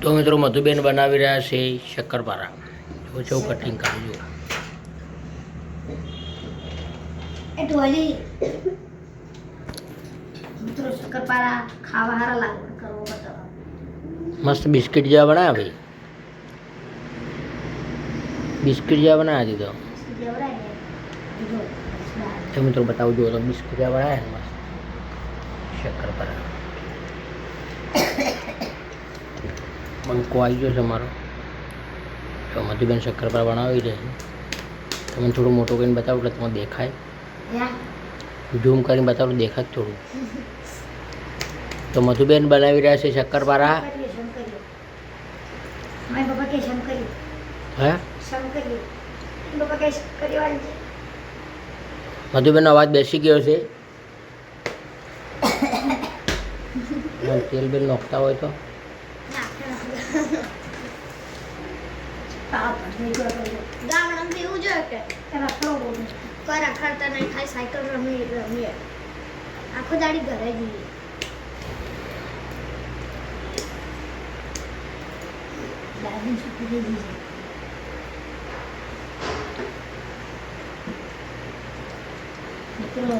તો મિત્રો મધુબેન બનાવી રહ્યા છે શક્કરપારા. જો છો કટિંગ કરજો મસ્ત બિસ્કિટ જેવા બનાવ્યા ભાઈ. બિસ્કિટ જેવા બનાવ્યા દીધો તો. મિત્રો બતાવું જો તો બિસ્કિટ જેવા બનાવ્યા મસ્ત. શક્કરપારા. બંકો આવી ગયો છે મારો. તો મધુબેન શક્કરપારા બનાવી છે. તમને થોડું મોટું કરીને બતાવું એટલે તમને દેખાય. ઝૂમ કરીને બતાવું દેખાય થોડું. તો મધુબેન બનાવી રહ્યા છે શક્કરપારા હે? મધુબેનનો અવાજ બેસી ગયો છે. તેલ બેલ નોખતા હોય તો? ગામડામાં એવું જોઈએ કે એમાં બોલું કોઈ નહીં ખાલી સાયકલ રમી રમીએ. આખો દાડી ઘરે જઈએ. દાદી છૂટી છે મિત્રો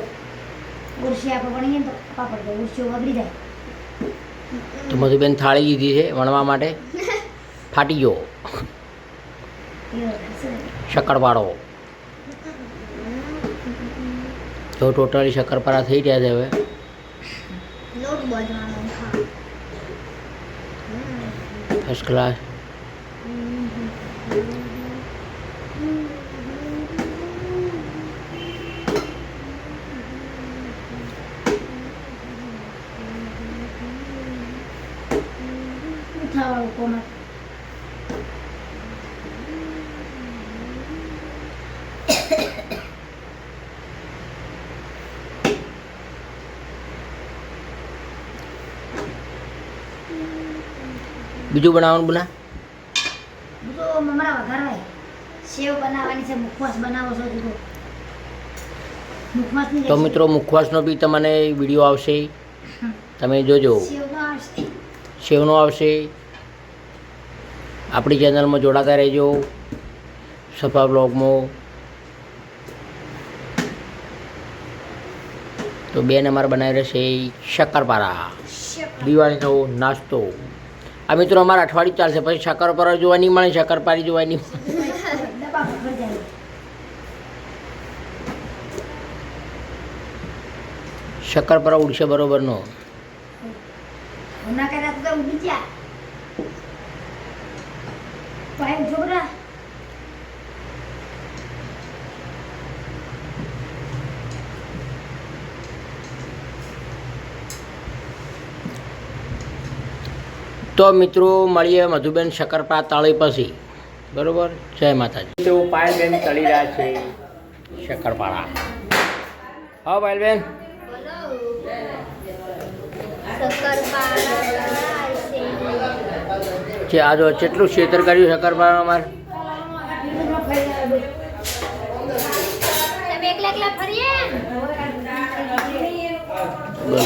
ઉર્સી આપણે ભણીએ તો પાપડ ઉર્સીઓ બગડી જાય. તો મધુબેન થાળી લીધી છે વણવા માટે. ફાટી ગયો. એવું હશે. શક્કરપારો તો ટોટલી શક્કરપારા થઈ રહ્યા છે હવે. લોટ બાંધવાનો હા ફર્સ્ટ ક્લાસ ઉઠાવાળું કોમર બીજું બનાવવાનું બના બીજું મમરા વઘારવાય સેવ બનાવવાની છે મુખવાસ બનાવો છો મુખવાસની તો મિત્રો મુખવાસનો બી તમને વીડિયો આવશે. તમે જોજો. સેવનો આવશે. આપણી ચેનલમાં જોડાતા રહેજો. સફા બ્લોગમાં તો બેન અમારે બનાવી રહેશે શક્કરપારા. દિવાળીનો નાસ્તો. આ મિત્રો અમારે અઠવાડિયું ચાલશે પછી શક્કરપારા જોવા નહીં મળે શક્કરપારી જોવા નહીં મળે. ડબ્બા પકડી જાય શક્કરપારા ઉડશે બરોબરનો. ઉડી ગયા. પાય છોકરા તો મિત્રો મળીએ મધુબેન શકરપા તાળી પછી. બરોબર? જય માતાજી. તો પાયલબેન તળી રહ્યા છે. શકરપાળા હા પાયલબેન. જે આ જો કેટલું છેતર કર્યું અમારે? એકલા ફરીએ? બોલો.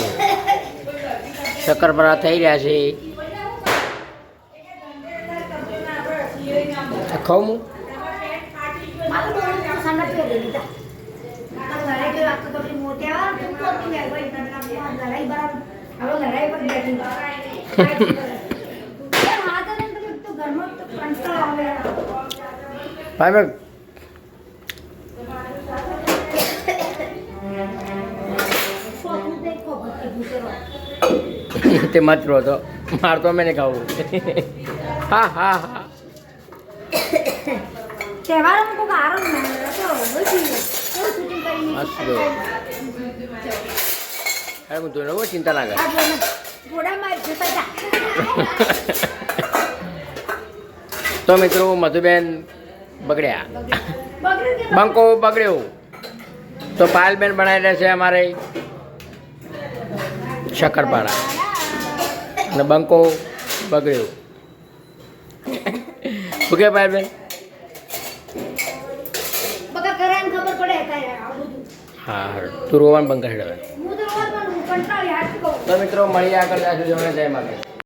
શક્કરપારા થઈ રહ્યા છે. ખાઉં હું? મારું ડોળું તો સંગત કરી દીધા આ લડાઈ જો આખો તો મોટે આવા તું તો તું મેં ભાઈ લડાઈ બરાબર હવે લડાઈ પર બેઠી હા તો તમે તો ઘરમાં તો કંટાળો આવે ભાઈ ભૂસરો તે મતરો હતો. મારતો અમે નહીં ખાવું. હા હા હા. હું તું બહુ ચિંતા ના કર. તો મિત્રો મધુબેન બગડ્યા. બંકો બગડ્યો. તો પાયલબેન બનાવી છે અમારે શક્કરપારા અને બંકો બગડ્યો. ઓકે પાયલબેન આ બધું હા તું રોવાનું બંધ કરી તો મિત્રો મળીએ આગળ ત્યાં સુધી જય માતા